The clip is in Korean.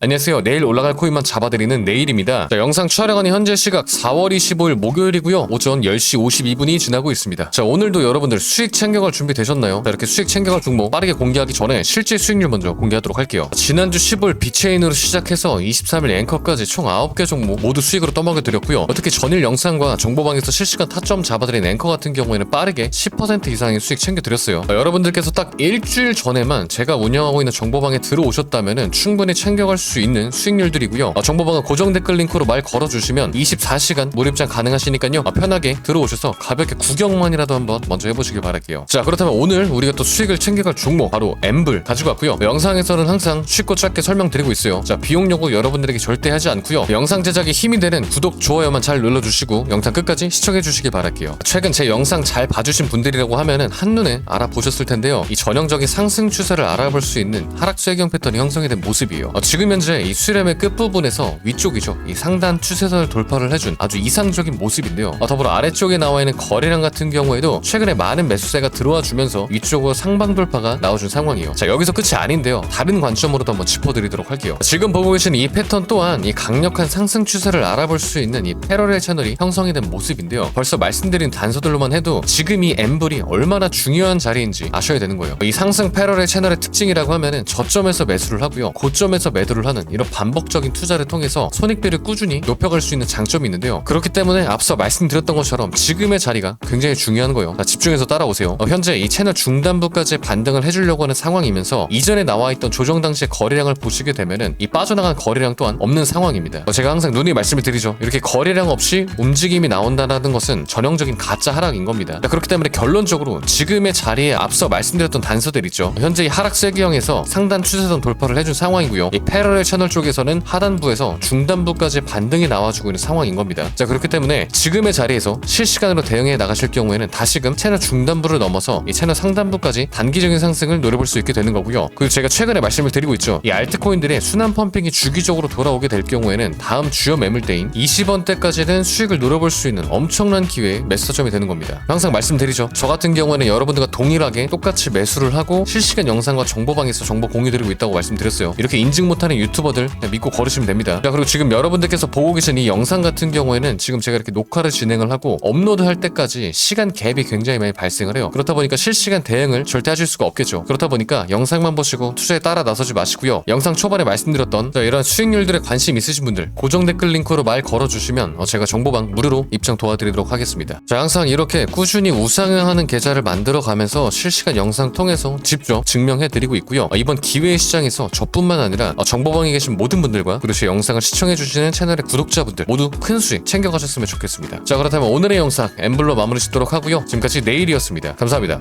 안녕하세요. 내일 올라갈 코인만 잡아드리는 내일입니다. 자, 영상 촬영하는 현재 시각 4월 25일 목요일이고요. 오전 10시 52분이 지나고 있습니다. 자, 오늘도 여러분들 수익 챙겨갈 준비 되셨나요? 자, 이렇게 수익 챙겨갈 종목 빠르게 공개하기 전에 실제 수익률 먼저 공개하도록 할게요. 지난주 10월 비체인으로 시작해서 23일 앵커까지 총 9개 종목 모두 수익으로 떠먹여 드렸고요. 특히 전일 영상과 정보방에서 실시간 타점 잡아드린 앵커 같은 경우에는 빠르게 10% 이상의 수익 챙겨드렸어요. 자, 여러분들께서 딱 일주일 전에만 제가 운영하고 있는 정보방에 들어오셨다면 충분히 챙겨갈 수 있는 수익률들이고요. 어, 정보방은 고정 댓글 링크로 말 걸어주시면 24시간 무료입장 가능하시니까요. 어, 편하게 들어오셔서 가볍게 구경만이라도 한번 먼저 해보시길 바랄게요. 자 그렇다면 오늘 우리가 또 수익을 챙겨갈 종목 바로 엠블 가지고 왔고요. 영상에서는 항상 쉽고 짧게 설명드리고 있어요. 자 비용 요구 여러분들에게 절대 하지 않고요. 영상 제작에 힘이 되는 구독 좋아요만 잘 눌러주시고 영상 끝까지 시청해 주시길 바랄게요. 최근 제 영상 잘 봐주신 분들이라고 하면은 한눈에 알아보셨을 텐데요. 이 전형적인 상승 추세를 알아볼 수 있는 하락 쇄경 패턴이 형성이 된 모습이에요. 어, 지금 현재 이 수렴의 끝부분에서 위쪽이죠. 이 상단 추세선을 돌파를 해준 아주 이상적인 모습인데요. 어, 더불어 아래쪽에 나와 있는 거래량 같은 경우에도 최근에 많은 매수세가 들어와 주면서 위쪽으로 상방 돌파가 나와준 상황이에요. 자 여기서 끝이 아닌데요. 다른 관점으로도 한번 짚어드리도록 할게요. 지금 보고 계시는 이 패턴 또한 이 강력한 상승 추세를 알아볼 수 있는 이 패러렐 채널이 형성이 된 모습인데요. 벌써 말씀드린 단서들로만 해도 지금 이 엠블이 얼마나 중요한 자리인지 아셔야 되는 거예요. 이 상승 패러렐 채널의 특징이라고 하면은 저점에서 매수를 하고요. 고점에서 매도를 하는 이런 반복적인 투자를 통해서 손익비를 꾸준히 높여갈 수 있는 장점이 있는데요. 그렇기 때문에 앞서 말씀드렸던 것처럼 지금의 자리가 굉장히 중요한 거예요. 자, 집중해서 따라오세요. 어, 현재 이 채널 중단부까지 반등을 해주려고 하는 상황이면서 이전에 나와 있던 조정 당시의 거래량을 보시게 되면은 이 빠져나간 거래량 또한 없는 상황입니다. 어, 제가 항상 눈이 말씀을 드리죠. 이렇게 거래량 없이 움직임이 나온다는 것은 전형적인 가짜 하락인 겁니다. 자, 그렇기 때문에 결론적으로 지금의 자리에 앞서 말씀드렸던 단서들 있죠. 현재 이 하락 세기형에서 상단 추세선 돌파를 해준 상황이고요. 이 패 러렐 채널 쪽에서는 하단부에서 중단부까지 반등이 나와주고 있는 상황인 겁니다. 자 그렇기 때문에 지금의 자리에서 실시간으로 대응해 나가실 경우에는 다시금 채널 중단부를 넘어서 이 채널 상단부까지 단기적인 상승을 노려볼 수 있게 되는 거고요. 그리고 제가 최근에 말씀을 드리고 있죠. 이 알트코인들의 순환 펌핑이 주기적으로 돌아오게 될 경우에는 다음 주요 매물대인 20원대까지는 수익을 노려볼 수 있는 엄청난 기회의 매수점이 되는 겁니다. 항상 말씀드리죠. 저 같은 경우에는 여러분들과 동일하게 똑같이 매수를 하고 실시간 영상과 정보방에서 정보 공유드리고 있다고 말씀드렸어요. 이렇게 인증 못하는 유튜버들 믿고 걸으시면 됩니다. 자 그리고 지금 여러분들께서 보고 계신 이 영상 같은 경우에는 지금 제가 이렇게 녹화를 진행을 하고 업로드 할 때까지 시간 갭이 굉장히 많이 발생을 해요. 그렇다 보니까 실시간 대응을 절대 하실 수가 없겠죠. 그렇다 보니까 영상만 보시고 투자에 따라 나서지 마시고요. 영상 초반에 말씀드렸던 자, 이런 수익률들에 관심 있으신 분들 고정 댓글 링크로 말 걸어주시면 어, 제가 정보방 무료로 입장 도와드리도록 하겠습니다. 자 항상 이렇게 꾸준히 우상향하는 계좌를 만들어 가면서 실시간 영상 통해서 직접 증명해드리고 있고요. 어, 이번 기회의 시장에서 저뿐만 아니라 어, 정보방 에 계신 모든 분들과 그리고 제 영상을 시청해주시는 채널의 구독자분들 모두 큰 수익 챙겨가셨으면 좋겠습니다. 자 그렇다면 오늘의 영상 엠블로 마무리 짓도록 하고요. 지금까지 내일이었습니다. 감사합니다.